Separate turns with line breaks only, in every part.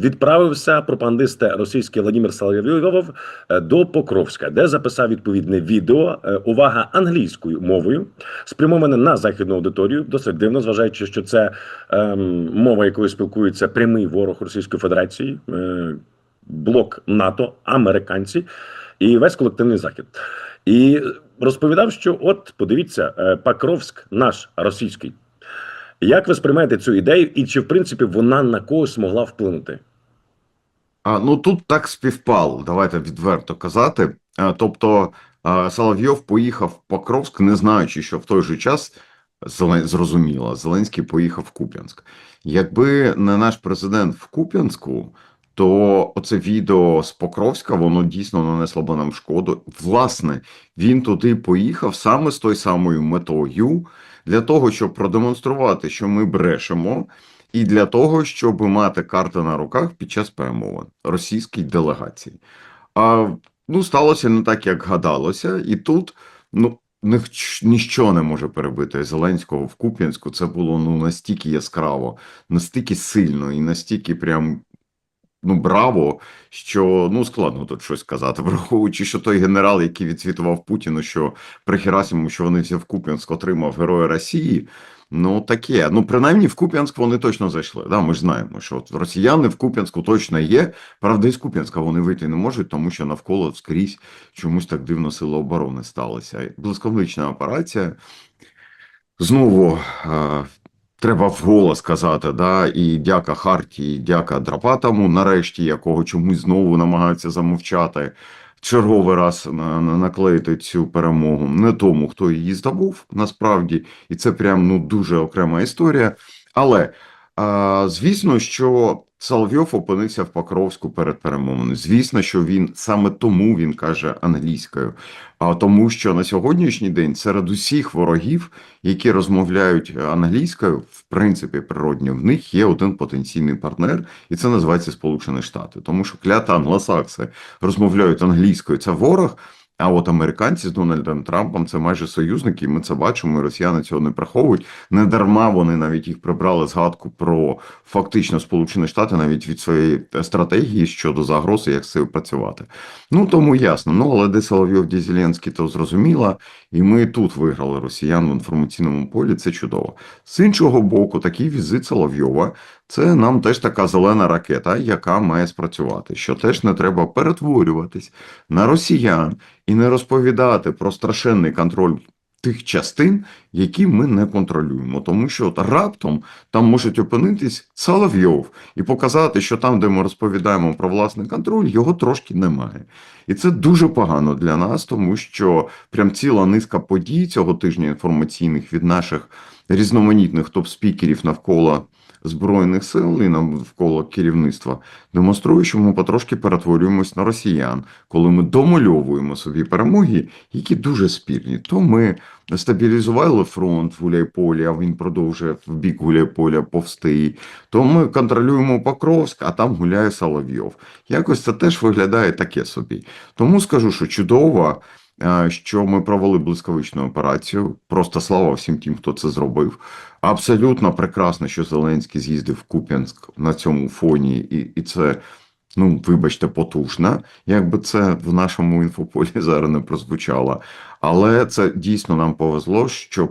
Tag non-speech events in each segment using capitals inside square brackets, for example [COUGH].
відправився пропагандист російський Владимир Соловйов е, до Покровська, де записав відповідне відео. е, Увага англійською мовою, спрямоване на західну аудиторію. Досить дивно, зважаючи, що це ем, мова, якою спілкується прямий ворог Російської Федерації, е, блок НАТО, американці і весь колективний захід. І розповідав, що от подивіться, е, Покровськ наш російський. Як ви сприймаєте цю ідею, і чи в принципі вона на когось могла вплинути?
А, ну тут так співпало, давайте відверто казати. Тобто Соловйов поїхав в Покровськ, не знаючи, що в той же час зрозуміло, Зеленський поїхав в Куп'янськ. Якби не наш президент в Куп'янську, то оце відео з Покровська воно дійсно нанесло б нам шкоду. Власне, він туди поїхав саме з тою самою метою для того, щоб продемонструвати, що ми брешемо. І для того, щоб мати карти на руках під час перемовин російській делегації. А ну сталося не так, як гадалося, і тут ну ніщо не може перебити Зеленського в Куп'янську. Це було ну настільки яскраво, настільки сильно і настільки прям. Ну, браво, що ну складно тут щось сказати, [LAUGHS] враховуючи, що той генерал, який відсвітував Путіну, що при Герасиму, що вони всі в Куп'янськ отримав Героя Росії. Ну таке. Ну принаймні в Куп'янськ вони точно зайшли. Да, ми ж знаємо, що от росіяни в Куп'янську точно є. Правда, із Куп'янська вони вийти не можуть, тому що навколо скрізь чомусь так дивно сили оборони сталися. Блискавична операція. Знову е, треба вголос казати, да, і дяка Харті, і дяка Драпатому, нарешті, якого чомусь знову намагаються замовчати. Черговий раз на, на, наклеїти цю перемогу не тому, хто її здобув, насправді, і це прям ну дуже окрема історія. Але звісно, що Соловйов опинився в Покровську перед перемовиною. Звісно, що він саме тому він каже англійською, а тому, що на сьогоднішній день серед усіх ворогів, які розмовляють англійською, в принципі, природньо, в них є один потенційний партнер, і це називається Сполучені Штати. Тому що клята англосакси розмовляють англійською, це ворог. А от американці з Дональдом Трампом це майже союзники, і ми це бачимо. і Росіяни цього не приховують. Не дарма вони навіть їх прибрали згадку про фактично Сполучені Штати навіть від своєї стратегії щодо загрози, як з цим працювати. Ну тому ясно. Ну але де Соловйов, де Зеленський, то зрозуміло. І ми тут виграли росіян в інформаційному полі. Це чудово. З іншого боку, такий візит Соловйова це нам теж така зелена ракета, яка має спрацювати, що теж не треба перетворюватись на росіян і не розповідати про страшенний контроль тих частин, які ми не контролюємо, тому що от раптом там можуть опинитись Соловйов і показати, що там, де ми розповідаємо про власний контроль, його трошки немає. І це дуже погано для нас, тому що прям ціла низка подій цього тижня інформаційних від наших різноманітних топ-спікерів навколо. Збройних сил і навколо керівництва демонструє, що ми потрошки перетворюємось на росіян, коли ми домальовуємо собі перемоги, які дуже спірні. То ми стабілізували фронт в Гуляйполі, а він продовжує в бік Гуляйполя повсти. То ми контролюємо Покровськ, а там гуляє Соловйов. Якось це теж виглядає таке собі. Тому скажу, що чудово. Що ми провели блискавичну операцію, просто слава всім тим, хто це зробив. Абсолютно прекрасно, що Зеленський з'їздив в Куп'янськ на цьому фоні, і, і це, ну, вибачте, потужно, якби це в нашому інфополі [LAUGHS] зараз не прозвучало. Але це дійсно нам повезло, що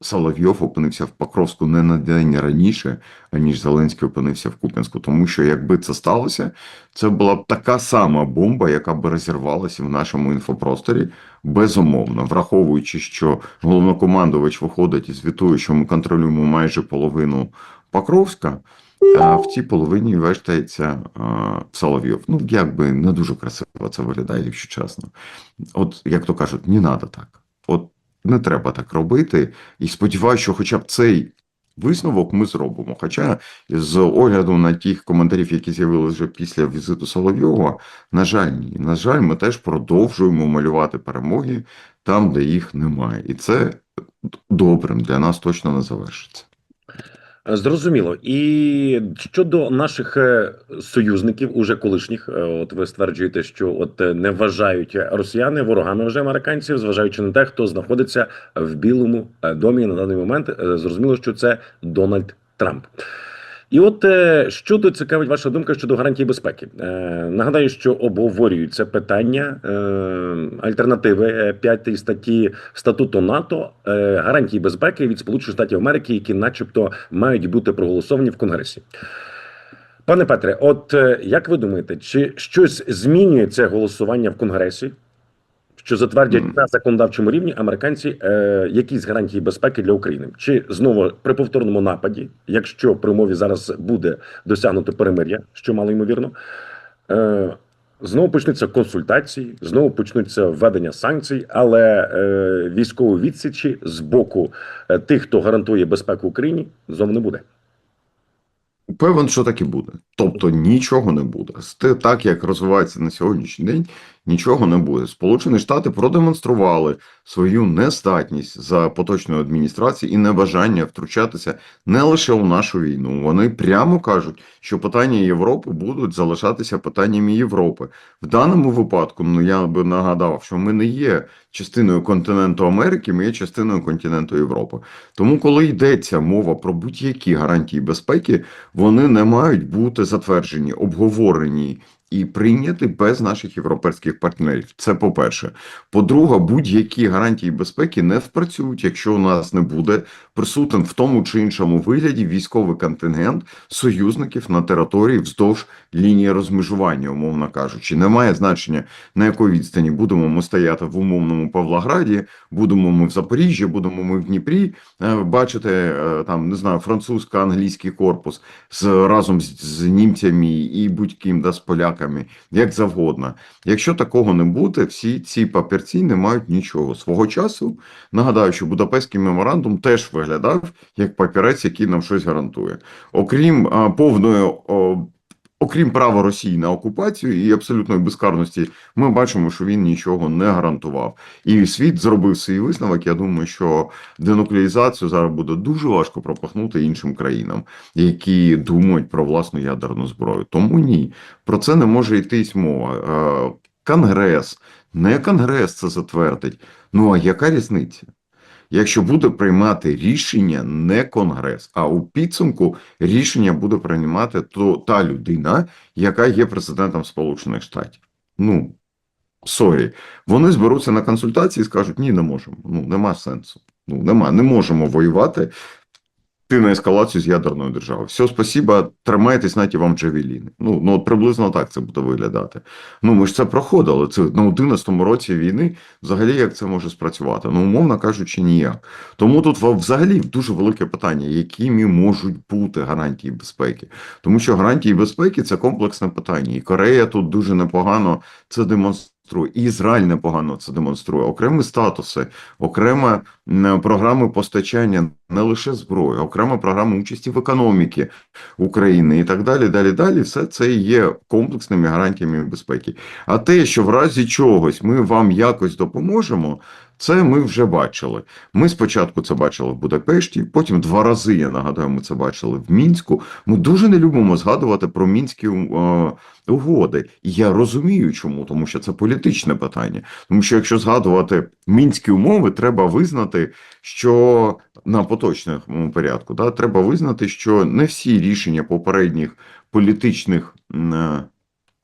Соловйов опинився в Покровську не на день раніше, аніж Зеленський опинився в Куп'янську. Тому що якби це сталося, це була б така сама бомба, яка б розірвалася в нашому інфопросторі, безумовно, враховуючи, що головнокомандувач виходить і звітує, що ми контролюємо майже половину Покровська. А в цій половині вештається Соловйов. Ну, якби не дуже красиво це виглядає, якщо чесно. От, як то кажуть, не треба так. Не треба так робити. І сподіваюся, що хоча б цей висновок ми зробимо. Хоча з огляду на тих коментарів, які з'явилися вже після візиту Соловйова, на жаль, ні. На жаль, ми теж продовжуємо малювати перемоги там, де їх немає. І це добрим для нас точно не завершиться.
Зрозуміло. І щодо наших е, союзників, уже колишніх, е, от ви стверджуєте, що от е, не вважають росіяни ворогами вже американців, зважаючи на те, хто знаходиться в Білому е, домі на даний момент. Е, Зрозуміло, що це Дональд Трамп. І от е, що тут цікавить ваша думка щодо гарантії безпеки? Е, нагадаю, що обговорюється питання е, альтернативи е, п'ятої статті статуту НАТО е, гарантії безпеки від Сполучених Штатів Америки, які, начебто, мають бути проголосовані в Конгресі. Пане Петре, от е, як ви думаєте, чи щось змінює це голосування в Конгресі? Що затвердять на законодавчому рівні американці е, якісь гарантії безпеки для України? Чи знову при повторному нападі, якщо при умові зараз буде досягнуто перемир'я, що мало ймовірно, е, знову почнуться консультації, знову почнуться введення санкцій, але е, військової відсічі з боку е, тих, хто гарантує безпеку Україні, знову не буде.
Певен, що так і буде. Тобто нічого не буде. Так як розвивається на сьогоднішній день, нічого не буде. Сполучені Штати продемонстрували свою нездатність за поточної адміністрації і небажання втручатися не лише у нашу війну. Вони прямо кажуть, що питання Європи будуть залишатися питаннями Європи. В даному випадку, ну я би нагадав, що ми не є частиною континенту Америки, ми є частиною континенту Європи. Тому, коли йдеться мова про будь-які гарантії безпеки, вони не мають бути затверджені, обговорені і прийняті без наших європейських партнерів. Це по-перше. По-друге, будь-які гарантії безпеки не спрацюють, якщо у нас не буде присутен в тому чи іншому вигляді військовий контингент союзників на території вздовж лінії розмежування, умовно кажучи. Немає значення на якій відстані будемо ми стояти в умовному Павлограді, будемо ми в Запоріжжі, будемо ми в Дніпрі. е, Бачите, е, там не знаю, французько-англійський корпус з разом з, з німцями і будь-ким да з поляками, як завгодно. Якщо такого не буде, всі ці папірці не мають нічого. Свого часу нагадаю, що Будапештський меморандум теж виглядав як папірець, який нам щось гарантує. Окрім а, повної. О, Окрім права Росії на окупацію і абсолютної безкарності, ми бачимо, що він нічого не гарантував. І світ зробив свій висновок. Я думаю, що денуклеїзацію зараз буде дуже важко пропахнути іншим країнам, які думають про власну ядерну зброю. Тому ні, про це не може йтись мова. Е, Конгрес, не конгрес це затвердить. Ну а яка різниця? Якщо буде приймати рішення не конгрес, а у підсумку рішення буде приймати то та людина, яка є президентом Сполучених Штатів. Ну сорі, вони зберуться на консультації і скажуть: ні, не можемо. Ну нема сенсу. Ну нема, не можемо воювати. Ти на ескалацію з ядерною державою. Все, спасіба, тримайтесь, знаєте, вам джавеліни. Ну, ну от приблизно так це буде виглядати. Ну, ми ж це проходили. Це на 11-му році війни. Взагалі, як це може спрацювати? Ну, умовно кажучи, ніяк. Тому тут взагалі дуже велике питання, якими можуть бути гарантії безпеки. Тому що гарантії безпеки це комплексне питання. І Корея тут дуже непогано це демонструє. І Ізраїль непогано це демонструє. Окремі статуси, окрема програми постачання не лише зброї, окрема програма участі в економіці України і так далі. Далі, далі, все це є комплексними гарантіями безпеки. А те, що в разі чогось ми вам якось допоможемо, це ми вже бачили. Ми спочатку це бачили в Будапешті, потім два рази, я нагадаю, ми це бачили в Мінську. Ми дуже не любимо згадувати про мінські е, угоди. І я розумію, чому, тому що це політичне питання. Тому що якщо згадувати мінські умови, треба визнати, що на поточному порядку да, треба визнати, що не всі рішення попередніх політичних е,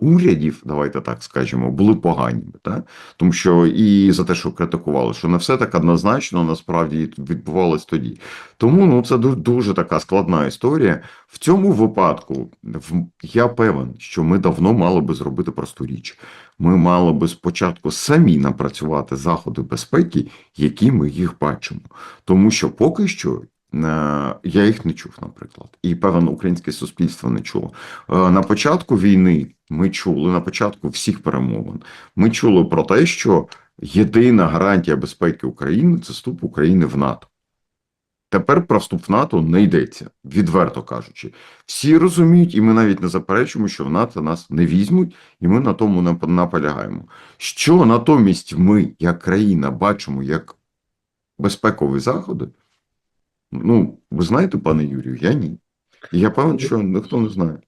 урядів, давайте так скажемо, були поганіми. Да? Тому що і за те, що критикували, що не все так однозначно насправді відбувалось тоді. Тому ну це дуже така складна історія. В цьому випадку я певен, що ми давно мали би зробити просту річ. Ми мали би спочатку самі напрацювати заходи безпеки, які ми їх бачимо. Тому що поки що. Е, Я їх не чув, наприклад, і певно українське суспільство не чуло. Е, На початку війни ми чули на початку всіх перемовин. Ми чули про те, що єдина гарантія безпеки України це вступ України в НАТО. Тепер про вступ в НАТО не йдеться, відверто кажучи. Всі розуміють, і ми навіть не заперечуємо, що в НАТО нас не візьмуть, і ми на тому не наполягаємо. Що натомість ми, як країна, бачимо як безпекові заходи? Ну, ви знаєте, пане Юрію, я ні. Я певен, що ніхто не знає.